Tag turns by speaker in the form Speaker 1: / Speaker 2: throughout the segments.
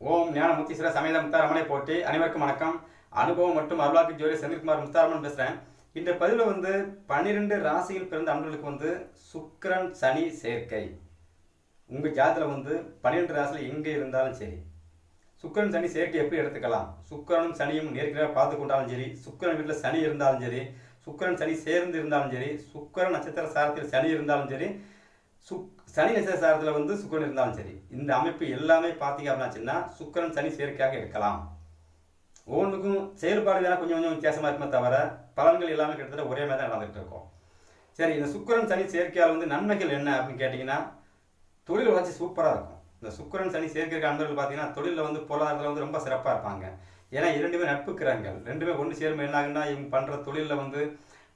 Speaker 1: ஓம் ஞான முத்தீஸ்வர சமேத முத்தாரமனை போட்டி அனைவருக்கும் வணக்கம். அனுபவம் மற்றும் அருளாக்கு ஜோதி செந்தில்குமார் முத்தாரமன் பேசுகிறேன் இந்த பதிவில் வந்து பன்னிரெண்டு ராசியில் பிறந்த அன்பர்களுக்கு வந்து சுக்கரன் சனி சேர்க்கை. உங்கள் ஜாதத்தில் வந்து பன்னிரெண்டு ராசியில் எங்கே இருந்தாலும் சரி சுக்கரன் சனி சேர்க்கை எப்படி எடுத்துக்கலாம்? சுக்கிரனும் சனியும் நேர்கிறாக பார்த்து கொண்டாலும் சரி சுக்கரன் வீட்டில் சனி இருந்தாலும் சரி சுக்கரன் சனி சேர்ந்து இருந்தாலும் சரி சுக்கரன் நட்சத்திர சாரத்தில் சனி இருந்தாலும் சரி சுக் சனி விசேஷத்தில் வந்து சுக்கரன் இருந்தாலும் சரி இந்த அமைப்பு எல்லாமே பார்த்தீங்க அப்படின்னாச்சுன்னா சுக்கிரன் சனி சேர்க்கையாக எடுக்கலாம் ஒவ்வொன்றுக்கும் செயல்பாடு வேணால் கொஞ்சம் கொஞ்சம் வித்தியாசமாக இருக்குமே தவிர பலன்கள் எல்லாமே கிட்டத்தட்ட ஒரே மாதிரி தான் நடந்துகிட்டு இருக்கும். சரி இந்த சுக்கிரன் சனி சேர்க்கையால் வந்து நன்மைகள் என்ன அப்படின்னு கேட்டிங்கன்னா தொழில் வளர்ச்சி சூப்பராக இருக்கும். இந்த சுக்கிரன் சனி சேர்க்கை அன்பர்கள் பார்த்தீங்கன்னா தொழிலில் வந்து பொருளாதாரத்தில் வந்து ரொம்ப சிறப்பாக இருப்பாங்க. ஏன்னா இரண்டுமே நட்பு கிரகங்கள். ரெண்டுமே ஒன்று சேரும் என்னாகுன்னா இவங்க பண்ணுற தொழிலில் வந்து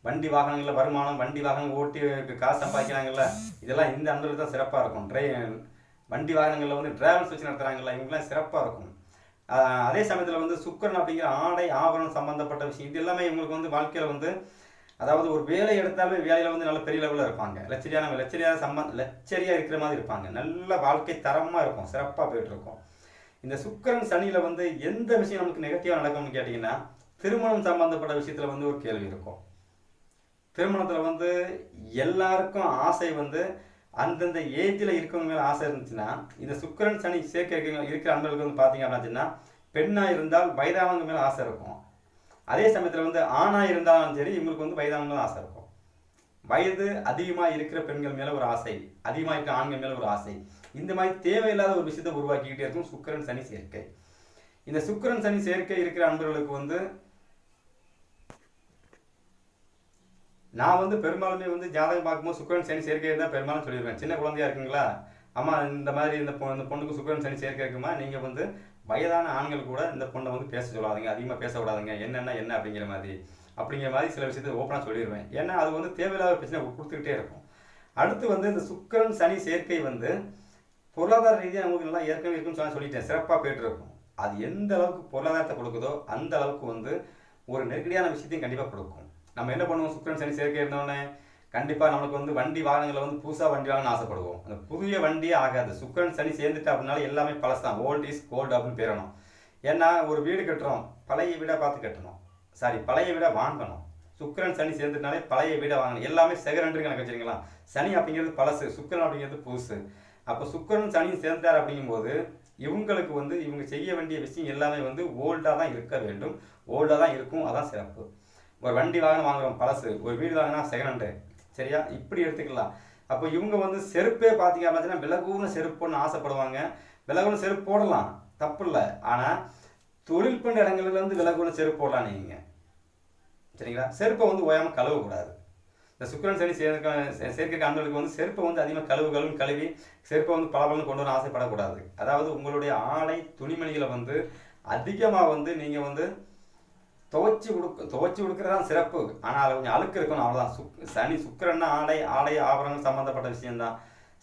Speaker 1: வண்டி வாகனங்களில் வருமானம் வண்டி வாகனம் ஓட்டி காசு சம்பாதிக்கிறாங்கல்ல இதெல்லாம் இந்த அந்த தான் சிறப்பாக இருக்கும். ட்ரை வண்டி வாகனங்களில் வந்து டிராவல்ஸ் வச்சு நடத்துகிறாங்கல்ல இவங்கெல்லாம் சிறப்பாக இருக்கும். அதே சமயத்தில் வந்து சுக்கரன் அப்படிங்கிற ஆடை ஆபரணம் சம்பந்தப்பட்ட விஷயம் இது எல்லாமே இவங்களுக்கு வந்து வாழ்க்கையில் வந்து அதாவது ஒரு வேலை எடுத்தாலுமே வேலையில் வந்து நல்ல பெரிய லெவலில் இருப்பாங்க. லட்சரியான லட்சரியான சம்பந்த லட்சரியாக இருக்கிற மாதிரி இருப்பாங்க. நல்ல வாழ்க்கை தரமாக இருக்கும் சிறப்பாக போயிட்டுருக்கும். இந்த சுக்கரன் சனியில் வந்து எந்த விஷயம் நமக்கு நெகட்டிவாக நடக்கும்னு கேட்டிங்கன்னா திருமணம் சம்பந்தப்பட்ட விஷயத்தில் வந்து ஒரு கேள்வி இருக்கும். திருமணத்தில் வந்து எல்லாருக்கும் ஆசை வந்து அந்தந்த ஏஜில் இருக்கவங்க மேலே ஆசை இருந்துச்சுன்னா இந்த சுக்கிரன் சனி சேர்க்கை இருக்கிற அன்பர்களுக்கு வந்து பார்த்தீங்க அப்படின்னா பெண்ணாக இருந்தால் வயதானவங்க மேலே ஆசை இருக்கும். அதே சமயத்தில் வந்து ஆணாக இருந்தாலும் சரி இவங்களுக்கு வந்து வயதானவங்க ஆசை இருக்கும். வயது அதிகமாக இருக்கிற பெண்கள் மேலே ஒரு ஆசை அதிகமாக இருக்கிற ஆண்கள் மேலே ஒரு ஆசை. இந்த மாதிரி தேவையில்லாத ஒரு விஷயத்தை உருவாக்கிக்கிட்டே இருக்கும் சுக்கரன் சனி சேர்க்கை. இந்த சுக்கரன் சனி சேர்க்கை இருக்கிற அன்பர்களுக்கு வந்து நான் வந்து பெரும்பாலுமே வந்து ஜாதகம் பார்க்கும்போது சுக்கரன் சனி சேர்க்கை தான் பெரும்பாலும் சொல்லிடுவேன் சின்ன குழந்தையா இருக்குங்களா? அம்மா இந்த மாதிரி இந்த பொ இந்த பொண்ணுக்கு சுக்கிரன் சனி சேர்க்கை இருக்குமா? நீங்கள் வந்து வயதான ஆண்கள் கூட இந்த பொண்ணை வந்து பேச சொல்லாதீங்க. அதிகமாக பேசக்கூடாதுங்க என்னென்ன என்ன அப்படிங்கிற மாதிரி. அப்படிங்கிற மாதிரி சில விஷயத்தை ஓப்பனாக சொல்லிடுவேன் ஏன்னா அது வந்து தேவையில்லாத பிரச்சனை கொடுத்துக்கிட்டே இருக்கும். அடுத்து வந்து இந்த சுக்கிரன் சனி சேர்க்கை வந்து பொருளாதார ரீதியாக அவங்களுக்கு நல்லா ஏற்கனவே இருக்குன்னு சொல்லி சொல்லிட்டேன். சிறப்பாக போயிட்டு இருக்கும். அது எந்த அளவுக்கு பொருளாதாரத்தை கொடுக்குதோ அந்த அளவுக்கு வந்து ஒரு நெருக்கடியான விஷயத்தையும் கண்டிப்பாக கொடுக்கும். நம்ம என்ன பண்ணுவோம்? சுக்கிரன் சனி சேர்க்கை இருந்தோடனே கண்டிப்பாக நம்மளுக்கு வந்து வண்டி வாகனங்களை வந்து புதுசாக வண்டி வாங்கணும்னு ஆசைப்படுவோம் அந்த புதிய வண்டியே ஆகாது. சுக்கிரன் சனி சேர்ந்துட்டு அப்படின்னால எல்லாமே பழசு தான். ஓல்ட் இஸ் கோல்டு அப்படின்னு பேரணும் ஏன்னா ஒரு வீடு கட்டுறோம். பழைய வீடாக பார்த்து கட்டணும். சாரி பழைய வீடாக வாங்கணும். சுக்கிரன் சனி சேர்ந்துட்டாலே பழைய வீடை வாங்கணும். எல்லாமே செகண்ட் கணக்கு வச்சுருங்களா சனி அப்படிங்கிறது பழசு. சுக்கிரன் அப்படிங்கிறது புதுசு. அப்போ சுக்கிரன் சனி சேர்ந்தார் அப்படிங்கும்போது இவங்களுக்கு வந்து இவங்க செய்ய வேண்டிய விஷயம் எல்லாமே வந்து ஓல்டாக தான் இருக்க வேண்டும். ஓல்டாக தான் இருக்கும். அதான் சிறப்பு. ஒரு வண்டி வாங்கின வாங்குறோம் பழசு ஒரு வீடு வாங்கினா செகண்ட் சரியா? இப்படி எடுத்துக்கலாம். அப்போ இவங்க வந்து செருப்பே பார்த்தீங்க அப்படின்னா விலகுன செருப்பு போடணும்னு ஆசைப்படுவாங்க. விலகுன செருப்பு போடலாம். தப்பு இல்லை. ஆனால் தொழில் பண்ண இடங்கள்ல இருந்து விலகுன செருப்பு போடலாம் நீங்கள் சரிங்களா? செருப்பை வந்து ஓயாமல் கழுவக்கூடாது. இந்த சுக்கரன் சனி சேர்க்க சேர்க்க ஆண்களுக்கு வந்து செருப்பை வந்து அதிகமாக கழுவு கழுவு கழுவி செருப்பை வந்து பளபளன்னு கொண்டு வர ஆசைப்படக்கூடாது. அதாவது உங்களுடைய ஆடை துணிமணிகளை வந்து அதிகமாக வந்து நீங்கள் வந்து துவைச்சி கொடுக்க துவைச்சி கொடுக்கறது தான் சிறப்பு. ஆனால் அதில் கொஞ்சம் அழுக்கு இருக்கணும் அவ்வளோதான் சுக் சனி சுக்கரன்னா ஆடை ஆடை ஆபரணங்கள் சம்மந்தப்பட்ட விஷயம்தான்.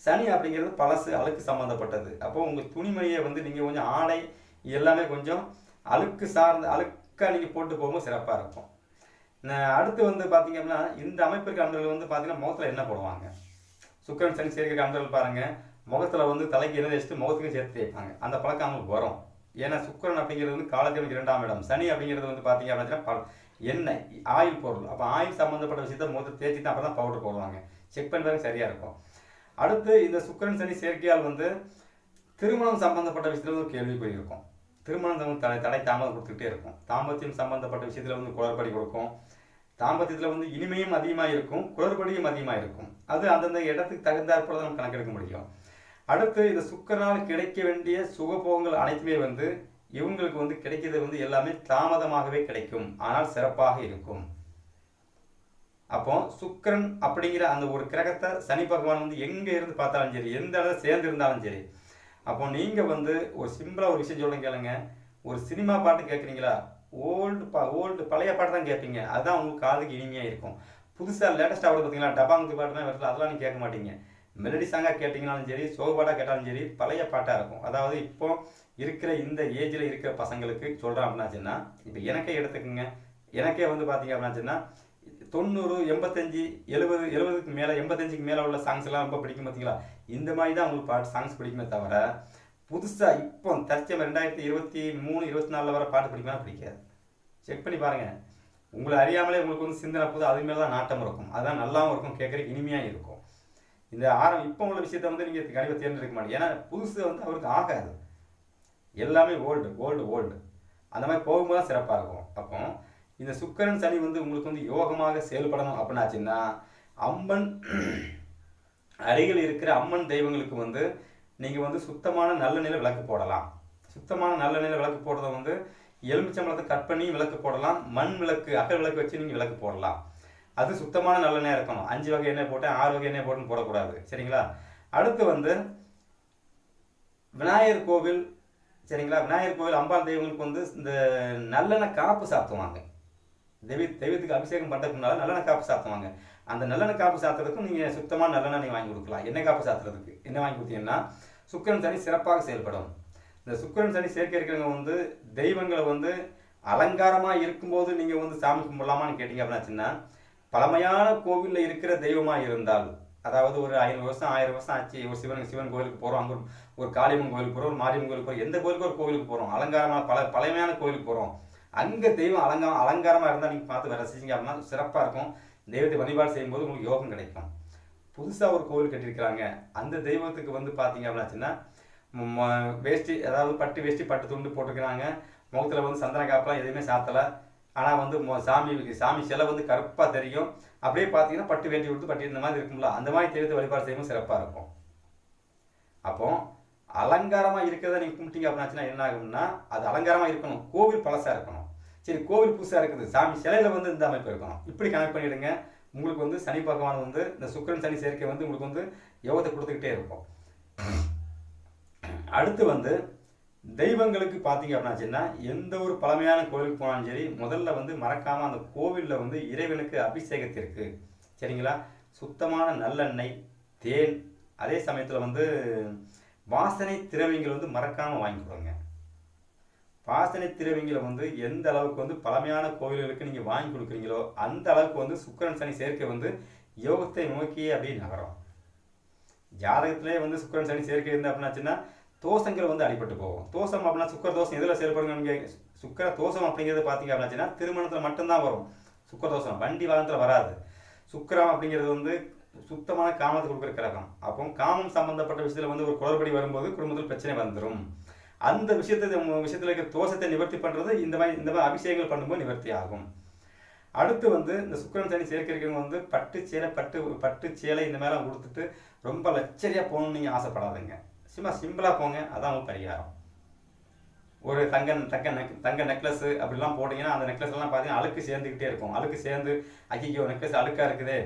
Speaker 1: சனி அப்படிங்கிறது பழசு அழுக்கு சம்மந்தப்பட்டது அப்போ உங்கள் துணிமணியை வந்து நீங்கள் கொஞ்சம் ஆடை எல்லாமே கொஞ்சம் அழுக்கு சார்ந்த அழுக்காக நீங்கள் போட்டு போகும்போது சிறப்பாக இருக்கும். அடுத்து வந்து பார்த்திங்க அப்படின்னா இந்த அமைப்பிற்கு அன்றல் வந்து பார்த்திங்கன்னா முகத்தில் என்ன போடுவாங்க. சுக்கிரன் சனி சேர்க்கிற அன்றல் பாருங்கள் முகத்தில் வந்து தலைக்கு எழுதி வச்சுட்டு முகத்துக்கும் சேர்த்து வைப்பாங்க அந்த பழக்கம் அவங்களுக்கு வரும். ஏன்னா சுக்கிரன் அப்படிங்கிறது வந்து காலத்தேவனுக்கு இரண்டாம் இடம். சனி அப்படிங்கிறது வந்து பார்த்தீங்க அப்படின்னா எண்ணெய் ஆயில் பொருள். அப்போ ஆயில் சம்மந்தப்பட்ட விஷயத்த தேய்ச்சி தான் அப்போ தான் பவுடர் போடுவாங்க. செக் பண்ணுறது சரியாக இருக்கும். அடுத்து இந்த சுக்கிரன் சனி சேர்க்கையால் வந்து திருமணம் சம்மந்தப்பட்ட விஷயத்தில் வந்து ஒரு கேள்விக்குறி இருக்கும் திருமணம் வந்து தடை தடை தாமதம் கொடுத்துக்கிட்டே இருக்கும். தாம்பத்தியம் சம்மந்தப்பட்ட விஷயத்தில் வந்து குளறுபடி கொடுக்கும். தாம்பத்தியத்தில் வந்து இனிமையும் அதிகமாக இருக்கும் குளறுபடியும் அதிகமாக இருக்கும் அது அந்தந்த இடத்துக்கு தகுந்தாற்போல தான் நம்ம கணக்கெடுக்க முடியும். அடுத்து இந்த சுக்கரனால் கிடைக்க வேண்டிய சுகபோகங்கள் அனைத்துமே வந்து இவங்களுக்கு வந்து கிடைக்கிறது வந்து எல்லாமே தாமதமாகவே கிடைக்கும். ஆனால் சிறப்பாக இருக்கும். அப்போ சுக்கிரன் அப்படிங்கிற அந்த ஒரு கிரகத்தை சனி பகவான் வந்து எங்கே இருந்து பார்த்தாலும் சரி எந்த இடத்துல சேர்ந்து இருந்தாலும் சரி அப்போ நீங்கள் வந்து ஒரு சிம்பிளாக ஒரு விஷயம் சொல்லுங்க கேளுங்க. ஒரு சினிமா பாட்டு கேட்குறீங்களா ஓல்டு பா ஓல்டு பழைய பாட்டு தான் கேட்பீங்க அதுதான் உங்களுக்கு காதுக்கு இனிமையாக இருக்கும். புதுசாக லேட்டஸ்ட்டாக பாட்டு பார்த்தீங்களா டபாங்கு பாட்டுலாம் வரல அதெல்லாம் நீங்கள் கேட்க மாட்டீங்க. மெலடி சாங்காக கேட்டிங்கனாலும் சரி சோக பாட்டாக கேட்டாலும் சரி பழைய பாட்டாக இருக்கும். அதாவது இப்போ இருக்கிற இந்த ஏஜில் இருக்கிற பசங்களுக்கு சொல்கிறேன் அப்படின்னாச்சுன்னா இப்போ எனக்கே எடுத்துக்கோங்க. எனக்கே வந்து பார்த்தீங்க அப்படின்னாச்சுன்னா தொண்ணூறு எண்பத்தஞ்சு எழுபது எழுபதுக்கு மேலே எண்பத்தஞ்சுக்கு மேலே உள்ள சாங்ஸ் எல்லாம் ரொம்ப பிடிக்கும் பார்த்தீங்களா இந்த மாதிரி தான் உங்களுக்கு பாட்டு சாங்ஸ் பிடிக்குமே தவிர புதுசாக இப்போ தற்சயம் ரெண்டாயிரத்தி இருபத்தி மூணு இருபத்தி நாலில் வர பாட்டு பிடிக்குமா? பிடிக்காது. செக் பண்ணி பாருங்கள் உங்களை அறியாமலே உங்களுக்கு வந்து சிந்தனை போது அது மேலே தான் நாட்டம் இருக்கும். அதுதான் நல்லாவும் இருக்கும் கேட்குறதுக்கு இனிமையாக இருக்கும். இந்த ஆரம் இப்போ உள்ள விஷயத்த வந்து நீங்கள் கண்டிப்பாக தேர்ந்தெடுக்க மாட்டீங்க. ஏன்னா புதுசு வந்து அவருக்கு ஆகாது. எல்லாமே ஓல்டு ஓல்டு ஓல்டு அந்த மாதிரி போகும்போது தான் சிறப்பாக இருக்கும். அப்போ இந்த சுக்கரன் சனி வந்து உங்களுக்கு வந்து யோகமாக செயல்படணும் அப்படின்னாச்சுன்னா அம்மன் அருகில் இருக்கிற அம்மன் தெய்வங்களுக்கு வந்து நீங்கள் வந்து சுத்தமான நல்ல நிலை விளக்கு போடலாம். சுத்தமான நல்ல நிலை விளக்கு போடுறத வந்து எலுமிச்சம்பழத்தை கட் பண்ணி விளக்கு போடலாம். மண் விளக்கு அகல் விளக்கு வச்சு நீங்கள் விளக்கு போடலாம். அது சுத்தமான நல்லெண்ணெய் இருக்கணும். அஞ்சு வகை எண்ணெய் போட்டு ஆறு வகை எண்ணெய் போட்டுன்னு போடக்கூடாது. சரிங்களா? அடுத்து வந்து விநாயகர் கோவில் சரிங்களா? விநாயகர் கோவில் அம்பாள் தெய்வங்களுக்கு வந்து இந்த நல்லெண்ணெய் காப்பு சாத்துவாங்க. தெய்வ தெய்வத்துக்கு அபிஷேகம் பண்ணுறதுக்கு முன்னால் நல்லெண்ணெய் காப்பு சாத்துவாங்க. அந்த நல்லெண்ணெய் காப்பு சாத்துறதுக்கும் நீங்கள் சுத்தமான நல்லெண்ணெய் நீங்கள் வாங்கி கொடுக்கலாம். எண்ணெய் காப்பு சாத்துறதுக்கு. என்ன வாங்கி கொடுத்தீங்கன்னா சுக்கரன் சனி சிறப்பாக செயல்படும். இந்த சுக்கரன் சனி சேர்க்கை இருக்கிறவங்க வந்து தெய்வங்களை வந்து அலங்காரமாக இருக்கும்போது நீங்கள் வந்து சாமி கும்பிடலாமான்னு கேட்டிங்க அப்படின்னாச்சுன்னா பழமையான கோவிலில் இருக்கிற தெய்வமாக இருந்தால் அதாவது ஒரு ஐநூறு வருஷம் ஆயிரம் வருஷம் ஆச்சு ஒரு சிவன் சிவன் கோவிலுக்கு போகிறோம் அங்கே ஒரு காளியம்மன் கோவிலுக்கு போகிறோம் ஒரு மாரியம்மன் கோவிலுக்கு போகிறோம் எந்த கோவிலுக்கு ஒரு கோவிலுக்கு போகிறோம் அலங்காரமான பல பழமையான கோவிலுக்கு போகிறோம் அங்கே தெய்வம் அலங்காரம் அலங்காரமாக இருந்தால் நீங்கள் பார்த்து ரசிச்சிங்க அப்படின்னா சிறப்பாக இருக்கும். தெய்வத்தை வழிபாடு செய்யும்போது உங்களுக்கு யோகம் கிடைக்கும். புதுசாக ஒரு கோவில் கட்டியிருக்கிறாங்க. அந்த தெய்வத்துக்கு வந்து பார்த்தீங்க அப்படின்னாச்சுன்னா ம- வேஷ்டி அதாவது பட்டு வேஷ்டி பட்டு துண்டு போட்டிருக்கிறாங்க. முகத்தில் வந்து சந்தன காப்பெல்லாம் எதுவுமே சாத்தலை. ஆனால் வந்து சாமி சாமி சிலை வந்து கருப்பாக தெரியும். அப்படியே பார்த்தீங்கன்னா பட்டு வேண்டி கொடுத்து பட்டு இந்த மாதிரி இருக்கும்ல. அந்த மாதிரி தெரிவித்து வழிபாடு செய்யவும் சிறப்பாக இருக்கும். அப்போ அலங்காரமாக இருக்கிறத நீங்கள் கும்பிட்டீங்க அப்படின்னாச்சுன்னா என்ன ஆகும்னா அது அலங்காரமாக இருக்கணும். கோவில் பழசாக இருக்கணும். சரி கோவில் புதுசாக இருக்குது. சாமி சிலையில் வந்து இந்த அமைப்பு இருக்கணும். இப்படி கனெக்ட் பண்ணிவிடுங்க உங்களுக்கு வந்து சனி பகவான் வந்து இந்த சுக்கிரன் சனி சேர்க்கை வந்து உங்களுக்கு வந்து யோகத்தை கொடுத்துக்கிட்டே இருக்கும். அடுத்து வந்து தெய்வங்களுக்கு பார்த்தீங்க அப்படின்னாச்சுன்னா எந்த ஒரு பழமையான கோவிலுக்கு போனாலும் சரி முதல்ல வந்து மறக்காமல் அந்த கோவிலில் வந்து இறைவனுக்கு அபிஷேகத்திற்கு. சரிங்களா? சுத்தமான நல்லெண்ணெய் தேன் அதே சமயத்தில் வந்து வாசனை திரவியங்கள் வந்து மறக்காமல் வாங்கி கொடுங்க. வாசனை திரவியங்களை வந்து எந்த அளவுக்கு வந்து பழமையான கோவில்களுக்கு நீங்கள் வாங்கி கொடுக்குறீங்களோ அந்த அளவுக்கு வந்து சுக்கிரன் சனி சேர்க்கை வந்து யோகத்தை நோக்கியே அப்படியே நகரும். ஜாதகத்திலே வந்து சுக்கிரன் சனி சேர்க்கை இருந்து அப்படின்னாச்சுன்னா தோஷங்கள் வந்து அடிபட்டு போகும். தோஷம் அப்படின்னா சுக்கர தோஷம் எதில் செயல்படுங்க சுக்கர தோஷம் அப்படிங்கிறது பார்த்தீங்க அப்படின்னா திருமணத்தில் மட்டும்தான் வரும். சுக்கர தோஷம் வண்டி வாகனத்தில் வராது. சுக்கிரம் அப்படிங்கிறது வந்து சுத்தமான காமத்தை கொடுக்குற கிரகம். அப்போ காமம் சம்பந்தப்பட்ட விஷயத்தில் வந்து ஒரு குளறுபடி வரும்போது குடும்பத்தில் பிரச்சனை வந்துடும் அந்த விஷயத்தை விஷயத்தில் இருக்க தோஷத்தை நிவர்த்தி பண்ணுறது இந்த மாதிரி இந்த மாதிரி அபிஷேகங்கள் பண்ணும்போது நிவர்த்தி ஆகும். அடுத்து வந்து இந்த சுக்கரன் சனி சேர்க்கை இருக்கிறவங்க வந்து பட்டு சேலை பட்டு பட்டு சேலை இந்த மாதிரிலாம் கொடுத்துட்டு ரொம்ப லச்சரியாக போகணும்னு நீங்கள் ஆசைப்படாதுங்க. சும்மா சிம்பிளாக போங்க அதான் உங்கள் பரிகாரம். ஒரு தங்க தங்க நெக் தங்க நெக்லஸ் அப்படிலாம் போட்டிங்கன்னா அந்த நெக்லஸ் எல்லாம் பார்த்தீங்கன்னா அழுக்கு சேர்ந்துக்கிட்டே இருக்கும். அழுக்கு சேர்ந்து ஐயோ நெக்லஸ் அழுக்காக இருக்குது.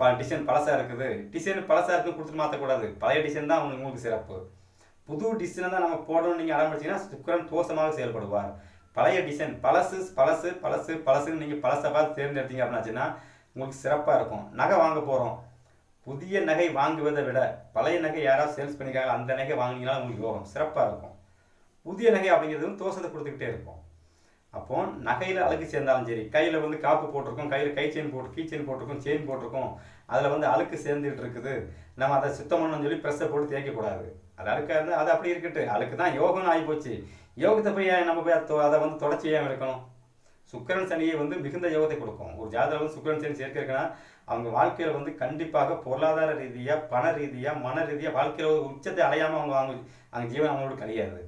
Speaker 1: ப டிசைன் பழசாக இருக்குது. டிசைன் பழசாக இருக்குன்னு கொடுத்துட்டு மாற்றக்கூடாது பழைய டிசைன் தான் உங்களுக்கு உங்களுக்கு சிறப்பு. புது டிசைனை தான் நம்ம போடணும்னு நீங்கள் ஆரம்பிச்சீங்கன்னா சுக்கரன் தோஷமாக செயல்படுவார். பழைய டிசைன் பழசு பழசு பழசு பழசுன்னு நீங்கள் பழசை பார்த்து தேர்ந்தெடுத்தீங்க அப்படின்னாச்சுன்னா உங்களுக்கு சிறப்பாக இருக்கும். நகை வாங்க போகிறோம் புதிய நகை வாங்குவதை விட பழைய நகை யாராவது சேல்ஸ் பண்ணிக்காங்க அந்த நகை வாங்கினீங்கன்னா உங்களுக்கு யோகம் சிறப்பாக இருக்கும். புதிய நகை அப்படிங்கிறது தோசத்தை தோஷத்தை கொடுத்துக்கிட்டே இருக்கும். அப்போ நகையில் அழுக்கு சேர்ந்தாலும் சரி கையில் வந்து காப்பு போட்டிருக்கோம் கையில் கை செயின் போட்டு கீ செயின் போட்டிருக்கோம் செயின் போட்டிருக்கோம் அதில் வந்து அழுக்கு சேர்ந்துட்டு இருக்குது. நம்ம அதை சுத்தம் பண்ணணும்னு சொல்லி ப்ரெஸ்ஸை போட்டு தேய்க்கக்கூடாது அது அழுக்காக இருந்தால் அது அப்படி இருக்கட்டு அழுக்கு தான் யோகம்னு ஆகி போச்சு யோகத்தை போய் நம்ம போய் தொ- அதை வந்து தொடர்ச்சியாக இருக்கணும் சுக்கிரன் சனியை வந்து மிகுந்த யோகத்தை கொடுக்கும். ஒரு ஜாதகம் வந்து சுக்கிரன் சனி சேர்க்கை இருக்குன்னா அவங்க வாழ்க்கையில் வந்து கண்டிப்பாக பொருளாதார ரீதியாக பண ரீதியாக மன ரீதியாக வாழ்க்கையில் ஒரு உச்சத்தை அடையாமல் அவங்க அவங்க அவங்க ஜீவன் அவங்களோட கிடையாது.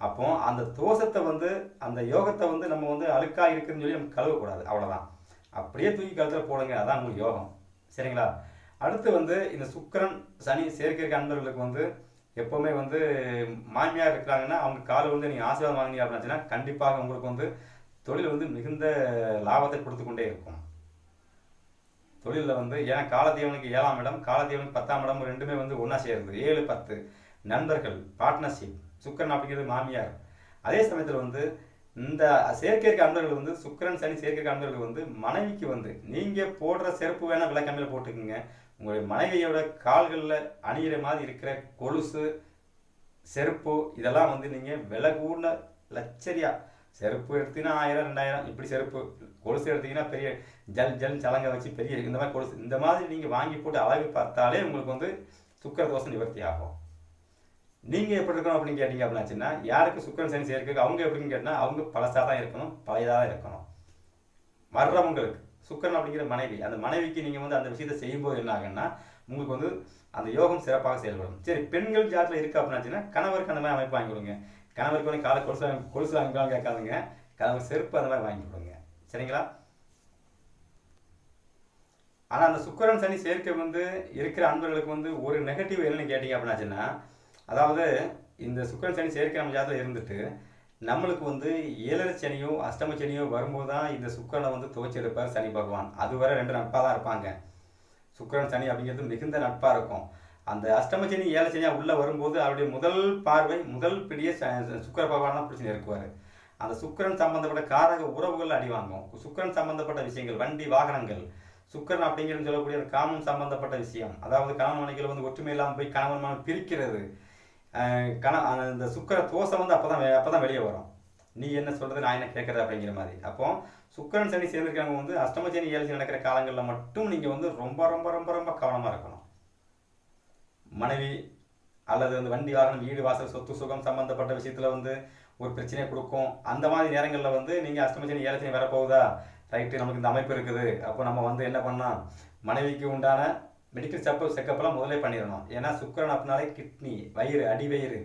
Speaker 1: அப்போ அந்த தோஷத்தை வந்து அந்த யோகத்தை வந்து நம்ம வந்து அழுக்காக இருக்குன்னு சொல்லி நம்ம கழுவக்கூடாது. அவ்வளோதான் அப்படியே தூக்கி கழுத்தில் போடுங்க. அதான் உங்களுக்கு யோகம். சரிங்களா? அடுத்து வந்து இந்த சுக்கிரன் சனி சேர்க்கை அன்பர்களுக்கு வந்து எப்போவுமே வந்து மாமியாக இருக்கிறாங்கன்னா அவங்க காலை வந்து நீங்கள் ஆசீர்வாதம் வாங்கினீங்க அப்படின்னா கண்டிப்பாக உங்களுக்கு வந்து தொழில் வந்து மிகுந்த லாபத்தை கொடுத்து கொண்டே இருக்கும். தொழிலில் வந்து ஏன்னா காலதேவனுக்கு ஏழாம் இடம் காலதேவனுக்கு பத்தாம் இடம் ரெண்டுமே வந்து ஒன்றா சேருது ஏழு பத்து நண்பர்கள் பார்ட்னர்ஷிப் சுக்கரன் அப்படிங்கிறது மாமியார். அதே சமயத்தில் வந்து இந்த செயற்கை அன்பர்கள் வந்து சுக்கிரன் சனி செயற்கை அன்பர்கள் வந்து மனைவிக்கு வந்து நீங்கள் போடுற செருப்பு வேணால் விலை கம்மியில் போட்டுக்குங்க. உங்களுடைய மனைவியோட கால்களில் அணியிற மாதிரி இருக்கிற கொலுசு செருப்பு இதெல்லாம் வந்து நீங்கள் விலை கூடின லச்சரியா செருப்பு எடுத்தீங்கன்னா ஆயிரம் ரெண்டாயிரம். இப்படி செருப்பு கொலுசு எடுத்தீங்கன்னா பெரிய ஜல் ஜல் சலங்கை வச்சு பெரிய இந்த மாதிரி கொடுத்து இந்த மாதிரி நீங்கள் வாங்கி போட்டு அழகு பார்த்தாலே உங்களுக்கு வந்து சுக்கர தோஷம் நிவர்த்தி ஆகும். நீங்கள் எப்படி இருக்கணும் அப்படின்னு கேட்டிங்க அப்படின்னாச்சுன்னா யாருக்கு சுக்கரன் சனி சேர்க்கை அவங்க எப்படின்னு கேட்டால் அவங்க பழசாக தான் இருக்கணும் பழையதாக தான் இருக்கணும். வர்றவங்களுக்கு சுக்கரன் அப்படிங்கிற மனைவி அந்த மனைவிக்கு நீங்கள் வந்து அந்த விஷயத்தை செய்யும்போது என்ன ஆகுன்னா உங்களுக்கு வந்து அந்த யோகம் சிறப்பாக செயல்படும். சரி பெண்கள் ஜாத்தில் இருக்கு அப்படின்னாச்சுன்னா கணவருக்கு அந்த மாதிரி அமைப்பு வாங்கி கொடுங்க. கணவருக்கு வந்து காலை கொலுசு வாங்கி- கொலுசு வாங்கிக்கலாம் கேட்காதுங்க. கணவர் செருப்பு அந்த மாதிரி வாங்கி கொடுங்க. சரிங்களா? ஆனால் அந்த சுக்கிரன் சனி சேர்க்கை வந்து இருக்கிற அன்பர்களுக்கு வந்து ஒரு நெகட்டிவ் என்னன்னு கேட்டிங்க அப்படின்னாச்சுன்னா அதாவது இந்த சுக்கிரன் சனி சேர்க்கை நம்ம ஜாதகம் இருந்துட்டு நம்மளுக்கு வந்து ஏழரை சனியோ அஷ்டம சனியோ வரும்போது தான் இந்த சுக்கரனை வந்து துவச்சி எடுப்பார் சனி பகவான். அதுவரை ரெண்டு நட்பாக தான் இருப்பாங்க. சுக்கிரன் சனி அப்படிங்கிறது மிகுந்த நட்பாக இருக்கும். அந்த அஷ்டம சனி ஏழை சனியாக உள்ளே வரும்போது அவருடைய முதல் பார்வை முதல் பிடிய ச- சுக்கிர பகவான் தான் பிடிச்சி நெருக்குவார் அந்த சுக்கிரன் சம்பந்தப்பட்ட காரக உறவுகள் அடி வாங்கும். சுக்கிரன் சம்பந்தப்பட்ட விஷயங்கள் வண்டி வாகனங்கள் சுக்கரன் அப்படிங்கிறது சொல்லக்கூடிய ஒரு காமம் சம்பந்தப்பட்ட விஷயம். அதாவது கணவன் மனைவிகள் வந்து ஒற்றுமை இல்லாமல் போய் கணவன் மனம் பிரிக்கிறது. கண அந்த சுக்கர தோசை வந்து அப்போ தான் அப்போ தான் வெளியே வரும். நீ என்ன சொல்கிறது நான் என்ன கேட்குறது அப்படிங்கிற மாதிரி. அப்போ சுக்கரன் சனி சேர்ந்திருக்கிறவங்க வந்து அஷ்டம சனி ஏழு நடக்கிற காலங்களில் மட்டும் நீங்கள் வந்து ரொம்ப ரொம்ப ரொம்ப ரொம்ப கவனமாக இருக்கணும். மனைவி அல்லது அந்த வண்டி வாகனம் வீடு வாசல் சொத்து சுகம் சம்பந்தப்பட்ட விஷயத்தில் வந்து ஒரு பிரச்சனையை கொடுக்கும். அந்த மாதிரி நேரங்களில் வந்து நீங்கள் அஷ்டமச்சனி ஏழச்சனி வரப்போகுதா? ரைட்டு நமக்கு இந்த அமைப்பு இருக்குது. அப்போ நம்ம வந்து என்ன பண்ணலாம்? மனைவிக்கு உண்டான மெடிக்கல் செக்கப் செக்கப்லாம் முதலே பண்ணிடணும். ஏன்னா சுக்கரன் அப்படின்னாலே கிட்னி வயிறு அடி வயிறு.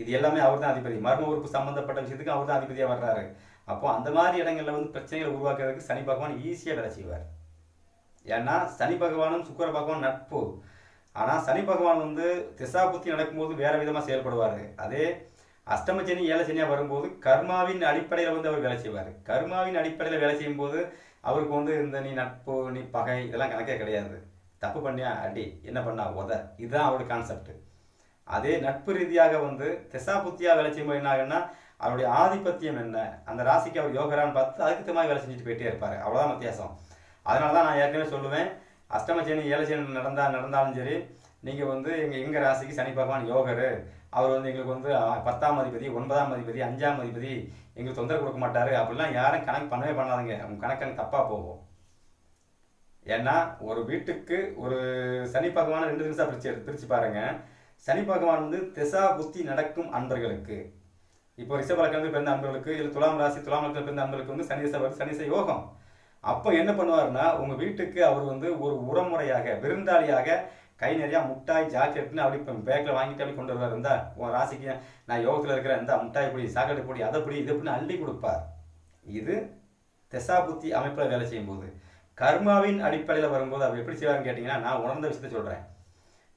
Speaker 1: இது எல்லாமே அவர் தான் அதிபதி. மர்ம உறுப்பு சம்மந்தப்பட்ட விஷயத்துக்கு அவர் தான் அதிபதியாக வர்றாரு. அப்போ அந்த மாதிரி இடங்கள்ல வந்து பிரச்சனைகளை உருவாக்குறதுக்கு சனி பகவான் ஈஸியாக வேலை செய்வார். ஏன்னா சனி பகவானும் சுக்கர பகவான் நட்பு. ஆனால் சனி பகவான் வந்து திசா புத்தி நடக்கும்போது வேறு விதமாக செயல்படுவார். அதே அஷ்டம சனி ஏழ சனியாக வரும்போது கர்மாவின் அடிப்படையில் வந்து அவர் வேலை செய்வார். கர்மாவின் அடிப்படையில் வேலை செய்யும்போது அவருக்கு வந்து இந்த நீ நட்பு நீ பகை இதெல்லாம் கணக்கே கிடையாது. தப்பு பண்ணியா? அடி. என்ன பண்ணா? உத. இதுதான் அவருடைய கான்செப்ட் அதே நட்பு ரீதியாக வந்து திசா புத்தியாக வேலை செய்யும்போது என்ன ஆகுன்னா அவருடைய ஆதிபத்தியம் என்ன? அந்த ராசிக்கு அவர் யோகரான்னு பார்த்து அதுக்கு மாதிரி வேலை செஞ்சுட்டு போயிட்டே இருப்பார். அவ்வளோதான் வித்தியாசம். அதனால தான் நான் ஏற்கனவே சொல்லுவேன் அஷ்டம சனி ஏழை சனி நடந்தா நடந்தாலும் சரி நீங்கள் வந்து எங்கள் எங்கள் ராசிக்கு சனி பகவான் யோகர் அவர் வந்து எங்களுக்கு வந்து பத்தாம் அதிபதி ஒன்பதாம் அதிபதி அஞ்சாம் அதிபதி எங்களுக்கு தொந்தரவு கொடுக்க மாட்டார். அப்படிலாம் யாரும் கணக்கு பண்ணவே பண்ணாதுங்க. உங்கள் கணக்கு தப்பாக போகும். ஏன்னா ஒரு வீட்டுக்கு ஒரு சனி பகவான் ரெண்டு நிமிஷம் பிரிச்சு எடுத்து பாருங்கள் பாருங்க. சனி பகவான் வந்து திசா புத்தி நடக்கும் அன்பர்களுக்கு. இப்போ ரிஷபலக்கணத்தில் பிறந்த அன்பர்களுக்கு இல்லை துலாம் ராசி துலாம் லக்னத்தில் பிறந்த அன்பர்களுக்கு வந்து சனி திசை சனி திசை யோகம். அப்போ என்ன பண்ணுவாருன்னா உங்கள் வீட்டுக்கு அவர் வந்து ஒரு உரமுறையாக விருந்தாளியாக கை நிறையா முட்டாய் ஜாக்கெட்னு அப்படி இப்போ பேக்கில் வாங்கிட்டு அப்படி கொண்டு வருவார். இருந்தா உன் ராசிக்கு நான் யோகத்தில் இருக்கிற இந்த முட்டாய் பொடி சாக்கெட்டு பொடி அதை பொடி இது அப்படின்னு அள்ளி கொடுப்பார். இது திசா புத்தி அமைப்பில் வேலை செய்யும்போது. கர்மாவின் அடிப்படையில் வரும்போது அவர் எப்படி செய்வாருன்னு கேட்டிங்கன்னா நான் உணர்ந்த விஷயத்தை சொல்கிறேன்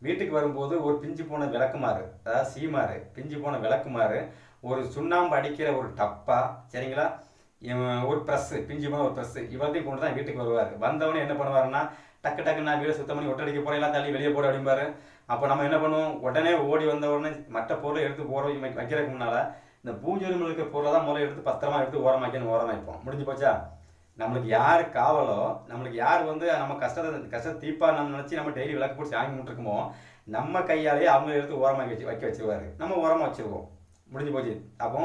Speaker 1: வீட்டுக்கு வரும்போது ஒரு பிஞ்சு போன விளக்குமாறு அதாவது சீமாறு பிஞ்சு போன விளக்குமாறு ஒரு சுண்ணாம்பு அடிக்கிற ஒரு டப்பா சரிங்களா? ஒரு ப்ரெஸ்ஸு பிஞ்சு போன ஒரு ப்ரெஸ்ஸு இவர்த்தையும் கொண்டு தான் வீட்டுக்கு வருவார். வந்தவொடனே என்ன பண்ணுவாருன்னா டக்கு டக்கு நான் வீடு சுத்தம் பண்ணி ஒட்டடிக்க போகிறேன் எல்லாம் தள்ளி வெளியே போட அப்படிம்பாரு. அப்போ நம்ம என்ன பண்ணுவோம்? உடனே ஓடி வந்த உடனே மற்ற பொருளை எடுத்து போகிறோம் வைக்கிறதுக்கு முன்னால் இந்த பூஜை ரூமில் பொருளை தான் முதல்ல எடுத்து பத்திரமா எடுத்து ஓரமாக்கணும் ஓரம் வைப்போம். முடிஞ்சு போச்சா? நம்மளுக்கு யார் காவலோ நம்மளுக்கு யார் வந்து நம்ம கஷ்டத்தை கஷ்டத்தை தீப்பா நம்ம நினச்சி நம்ம டெய்லி விளக்கு பிடிச்சி வாங்கி கும்பிட்டுருக்கோமோ நம்ம கையாலேயே அவங்க எடுத்து ஓரமாக வச்சு வைக்க வச்சிருவாரு. நம்ம ஓரமாக வச்சுருவோம். முடிஞ்சு போச்சு. அப்போ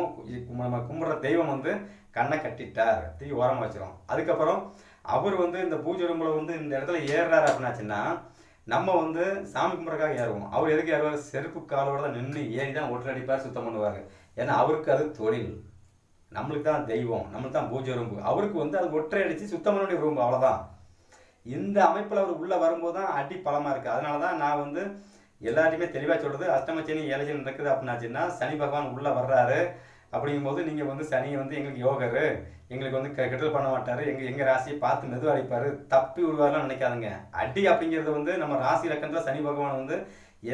Speaker 1: நம்ம கும்பிட்ற தெய்வம் வந்து கண்ணை கட்டிட்டார். தீ ஓரமாக வச்சிருவோம். அதுக்கப்புறம் அவர் வந்து இந்த பூஜை ரூமில் வந்து இந்த இடத்துல ஏறுறாரு அப்படின்னாச்சுன்னா நம்ம வந்து சாமி கும்பிட்றக்காக ஏறுவோம். அவர் எதுக்கு ஏறுவார்? செருப்பு காலோட தான் நின்று ஏறி தான் ஒற்றடிப்பார் அடிப்பார் சுத்தம் பண்ணுவார். ஏன்னா அவருக்கு அது தொழில். நம்மளுக்கு தான் தெய்வம். நம்மளுக்கு தான் பூஜை ரூம்பு. அவருக்கு வந்து அது ஒற்றை அடித்து சுத்தம் பண்ண வேண்டிய ரூம்பு அவ்வளோதான் இந்த அமைப்பில் அவர் உள்ளே வரும்போது தான் அடி பலமாக இருக்குது அதனால தான் நான் வந்து எல்லாத்தையுமே தெளிவாக சொல்கிறது அஷ்டமச்சனி ஏழச்சனி நடக்குது அப்படின்னாச்சுன்னா சனி பகவான் உள்ளே வர்றாரு. அப்படிங்கும்போது நீங்கள் வந்து சனி வந்து எங்களுக்கு யோகரு. எங்களுக்கு வந்து கெட்டல் பண்ண மாட்டார். எங்கள் எங்கள் ராசியை பார்த்து மெதுவாக அடிப்பார் தப்பி விடுவார்லாம் நினைக்காதுங்க. அடி அப்படிங்கிறது வந்து நம்ம ராசி லக்கணத்தில் சனி பகவான் வந்து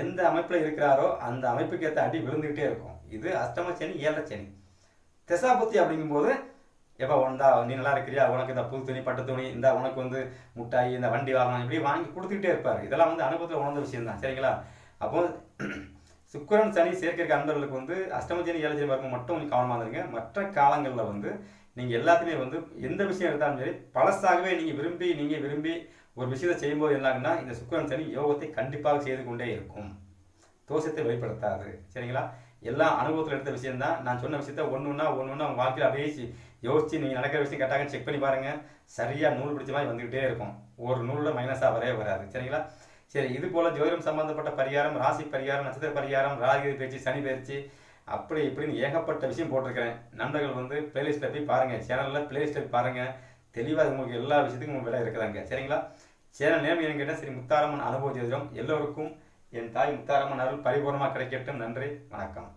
Speaker 1: எந்த அமைப்பில் இருக்கிறாரோ அந்த அமைப்புக்கு ஏற்ற அடி விழுந்துக்கிட்டே இருக்கும். இது அஷ்டமச்சனி சனி திசாபுத்தி அப்படிங்கும்போது எப்போ வந்தா நீ நல்லா இருக்கிறியா? உனக்கு இந்த புது துணி பட்டு துணி இந்த உனக்கு வந்து முட்டாய் இந்த வண்டி வாகனம் இப்படி வாங்கி கொடுத்துக்கிட்டே இருப்பார். இதெல்லாம் வந்து அனுபவத்தில் உணர்ந்த விஷயம் தான் சரிங்களா? அப்போது சுக்கரன் சனி சேர்க்கை அன்பர்களுக்கு வந்து அஷ்டமச்சனி ஏழச்சனி வரைக்கும் மட்டும் கொஞ்சம் கவனமாக இருங்க மற்ற காலங்களில் வந்து நீங்கள் எல்லாத்துலேயும் வந்து எந்த விஷயம் எடுத்தாலும் சரி பழசாகவே நீங்கள் விரும்பி நீங்கள் விரும்பி ஒரு விஷயத்தை செய்யும்போது என்னாகுன்னா இந்த சுக்கரன் சனி யோகத்தை கண்டிப்பாக செய்து கொண்டே இருக்கும். தோஷத்தை வெளிப்படுத்தாது. சரிங்களா? எல்லா அனுபவத்தில் எடுத்த விஷயம்தான். நான் சொன்ன விஷயத்த ஒன்று ஒன்றா ஒன்று ஒன்றா உங்கள் வாழ்க்கையில் அப்படியே யோசிச்சு நீங்கள் நடக்கிற விஷயம் கரெக்டாக செக் பண்ணி பாருங்கள் சரியாக நூல் பிடிச்ச மாதிரி வந்துக்கிட்டே இருக்கும். ஒரு நூலில் மைனஸாக வரவே வராது. சரிங்களா? சரி இது போல ஜோதிடம் சம்பந்தப்பட்ட பரிகாரம் ராசி பரிகாரம் நட்சத்திர பரிகாரம் ராகி பயிற்சி சனி பயிற்சி அப்படி இப்படின்னு ஏகப்பட்ட விஷயம் போட்டிருக்கிறேன். நண்பர்கள் வந்து பிளேலிஸ்ட்டில் போய் பாருங்கள் சேனலில் பிளேலிஸ்ட்டில் போய் பாருங்கள் தெளிவாக உங்களுக்கு எல்லா விஷயத்துக்கும் உங்களுக்கு விலை இருக்குதாங்க. சரிங்களா? சேனல் நேம் என்னன்னு கேட்டால் சரி முத்தாரம்மன் அனுபவ ஜோதிடம். எல்லோருக்கும் என் தாய் முத்தாரம்மன் அருள் பரிபூர்ணமாக கிடைக்கட்டும். நன்றி. வணக்கம்.